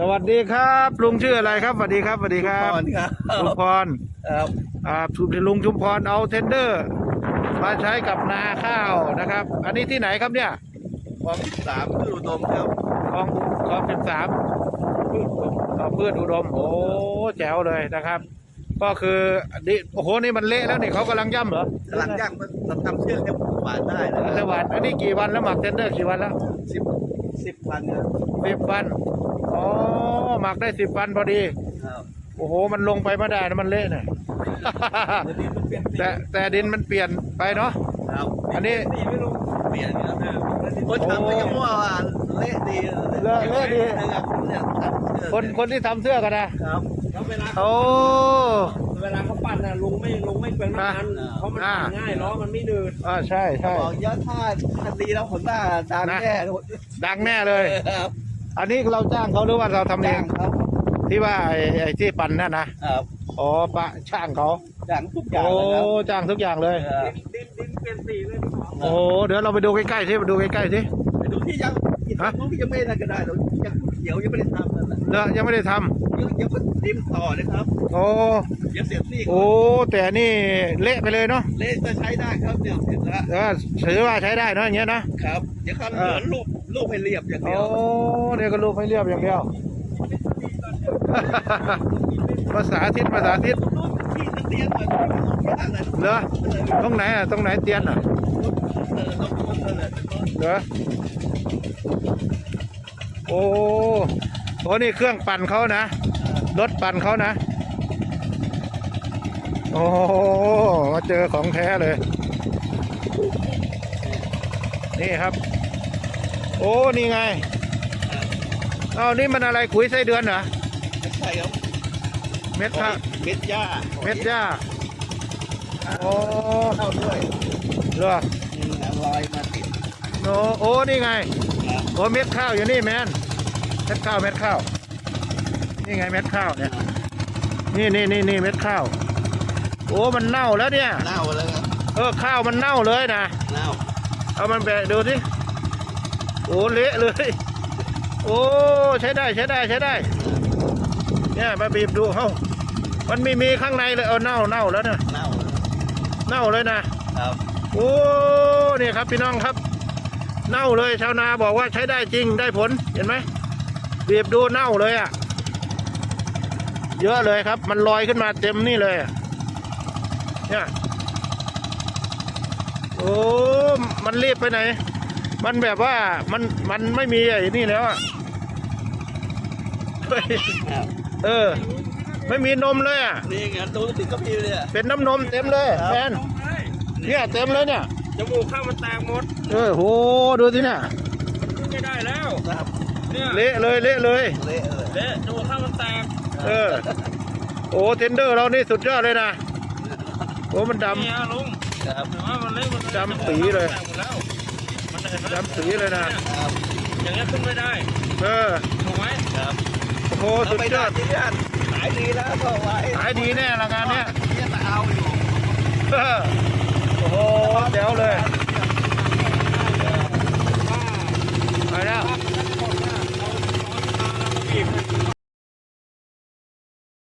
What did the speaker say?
สวัสดีครับ ลุงชื่ออะไรครับสวัสดีครับสวัสดีครับก่อนครับลุงพรครับอ่าลุงชุมพรเอาเทนเดอร์ มาใช้กับนาข้าวนะครับ อันนี้ที่ไหนครับเนี่ยความที่สามคืออุดมครับคลองคลองสิบสามเพื่อนอุดมโอ้แจ๋วเลยนะครับ ก็คือดิโอ้โหนี่มันเละแล้วนี่เขากำลังย่ำเหรอกำลังย่างมันเราทำเชือกให้หวานได้นะสวัสดิ์อันนี้กี่วันแล้วหมักเทนเดอร์กี่วันแล้วสิบ สิบพันครับสิบวันอ๋อหมักได้สิบวันพอดี ครับโอ้โห มันลงไปไม่ได้นะมันเละเนี่ยแต่แต่ดินมันเปลี่ยนไปเนาะ ครับอันนี้ สีไม่ลงเปลี่ยนครับคนทำก็ยังว่าเละดีเละเละดี นะครับเนี่ยทำเชือกคนคนที่ทำเสื้อกันนะ ครับ แล้วเวลาโอ้ เวลาเขาปั่นน่ะลุงไม่ลุงไม่เป็นน้ำมันอ่าเพราะมันอ่าปั่นง่ายล้อมันไม่หนืดอ่าใช่ใช่บอกเยอะถ้าถ้าดีแล้วผลว่าตามนะแน่ดังแน่เลย ครับอันนี้เราจ้างเขาหรือว่าเราทำเอจ้างงครับที่ว่าไอ้ไอ้ที่ปั่นนั่นนะครับอ๋อปะช่างเขาจ้างทุกอย่างโอ้เลยครับจ้างทุกอย่างเลย เออดินดินเปลี่ยนสีเลยพี่หมอโอ้โหเดี๋ยวเราไปดูใกล้ๆสิไปดูใกล้ๆสิไปดูที่ยัง ฮะพวกที่ยังไม่ได้ก็ได้เรายังเขียวยังไม่ได้ทำนั่นแหละเลอะยังไม่ได้ทำยังยังก็ริมต่อนะครับโอ้ยังเสร็จนี่โอ้แต่นี่เละไปเลยเนาะเละจะใช้ได้ครับเดี๋ยวเสร็จแล้วเออถือว่าใช้ได้เนาะอย่างเงี้ยนะครับเดี๋ยวคำเอเหอมือนรูปรูปให้เรียบอย่างโอ้เดียวเดี๋ยวก็ลูกให้เรียบอย่างเดียวภาษาทิศภาษาทิศรูปที่นัก เนเหรอตรงไหนอะตรงไหนเตียนอะเนเลยเหรอโอ้โหนี่เครื่องปั่นเขานะรถปั่นเขานะโอ้มาเจอของแท้เลย นี่ครับ โอ้ นี่ไง เอานี่มันอะไรขุยไส้เดือนเหรอใช่ครับ เม็ดข้าเม็ดหญ้าเม็ดหญ้าโอ้เข้าด้วยเหรออืมลอยมาติดโอ้โอ้นี่ไงครับโอ้เม็ดข้าวอยู่นี่แมนเม็ดข้าวเม็ดข้าวนี่ไงเม็ดข้าวเนี่ยนี่นี่นี่นี่เม็ดข้าวโอ้มันเน่าแล้วเนี่ยเน่าแล้วครับเออข้าวมันเน่าเลยนะเน่าเอามันแบะดูสิโอ้เละเลยโอ้ใช้ได้ใช้ได้ใช้ได้เนี่ยมาบีบดูเฮ้า มันมีมีข้างในเลย เออเน่าเน่าแล้วเนี่ยเน่าแล้วเน่าเลยนะ ครับ โอ้เนี่ยครับพี่น้องครับ เน่าเลยชาวนาบอกว่าใช้ได้จริงได้ผลเห็นไหมบีบดูเน่าเลยอะ่ะ เยอะเลยครับ มันลอยขึ้นมาเต็มนี่เลยอะเนี่ยโอ้มันรีบไปไหน มันแบบว่ามันมันไม่มีไอ้นี่แล้วอะเฮ้ยครับเออ ไม่มีนมเลยอะนี่ไงตัวติดก็พี่เลยอะเป็นน้ำนมเต็มเลยครับแฟนเนี่ยเต็มเลยเนี่ยจมูกข้างมันแตกหมดเออโหดูสิเนี่ยขึ้นไม่ได้แล้วครับเนี่ยเละเลยเละเลยเละเลยเละจมูกข้างมันแตกเออโอ้เทนเดอร์เรานี่สุดยอดเลยนะโอ้มันดนี่ฮะลุงครับแต่ว่ามันเละมันดำปีเลยแตกหมดแล้วมันเห็นไหมำดำสีเลยนะครับอย่างเงี้ยขึ้นไม่ได้เออถูกไหมครับโอ้โหเอาสุดไปยได้อด ที่นั่นขายดีนะก็ไว้ขายดีแน่ละงานเนี้ยเนี่ยจะเอาอยู่เออโอ้โหเดี๋ยวเลย